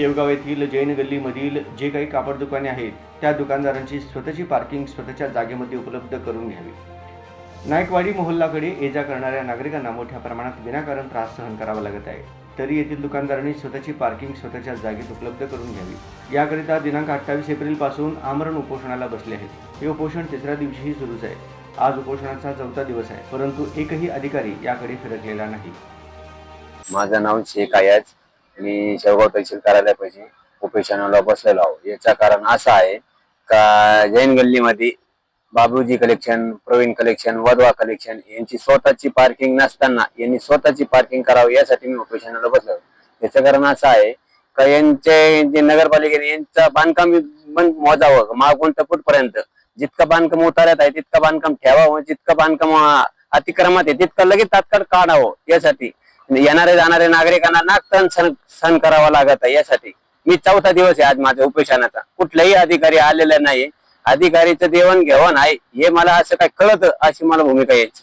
शेवगाव येथील जैन गल्लीमधील जे काही कापड दुकाने आहेत त्या दुकानदारांची स्वतःची पार्किंग स्वतःच्या जागेमध्ये उपलब्ध करून घ्यावी. नायकवाडी मोहल्लाकडे ये जा करणाऱ्या नागरिकांना मोठ्या प्रमाणात विनाकारण त्रास सहन करावा लागत आहे. तरी येथील दुकानदारांनी स्वतःची पार्किंग स्वतःच्या जागेत उपलब्ध करून घ्यावी. याकरिता दिनांक अठ्ठावीस एप्रिलपासून आमरण उपोषणाला बसले आहेत. हे उपोषण तिसऱ्या दिवशीही सुरूच आहे. आज उपोषणाचा चौथा दिवस आहे परंतु एकही अधिकारी याकडे फिरकलेला नाही. माझं नाव शेख आयाज. मी शेवगाव तहसील कार्यालयापाशी उपेशनाला बसलेलो आहो. याचं कारण असं आहे का जैन गल्लीमध्ये Babuji collection Praveen collection Wadhwa collection यांची स्वतःची पार्किंग नसताना यांनी स्वतःची पार्किंग करावं यासाठी मी उपेशनाला बसलो याचं कारण असं आहे का यांचे जे नगरपालिकेने यांचं बांधकाम बंद मोजावं मागून तर कुठपर्यंत? जितकं बांधकाम उतार्यात आहे तितकं बांधकाम ठेवावं जितकं बांधकाम अतिक्रमात आहे तितकं लगेच तात्काळ काढावं यासाठी येणारे जाणारे नागरिकांना नागतन सण सण करावा लागत आहे यासाठी. मी चौथा दिवस आहे आज माझ्या उपेशनाचा कुठलाही अधिकारी आलेला नाही अधिकारीचं देवाण घेवण आहे. हे मला असं काय कळत अशी मला भूमिका यायची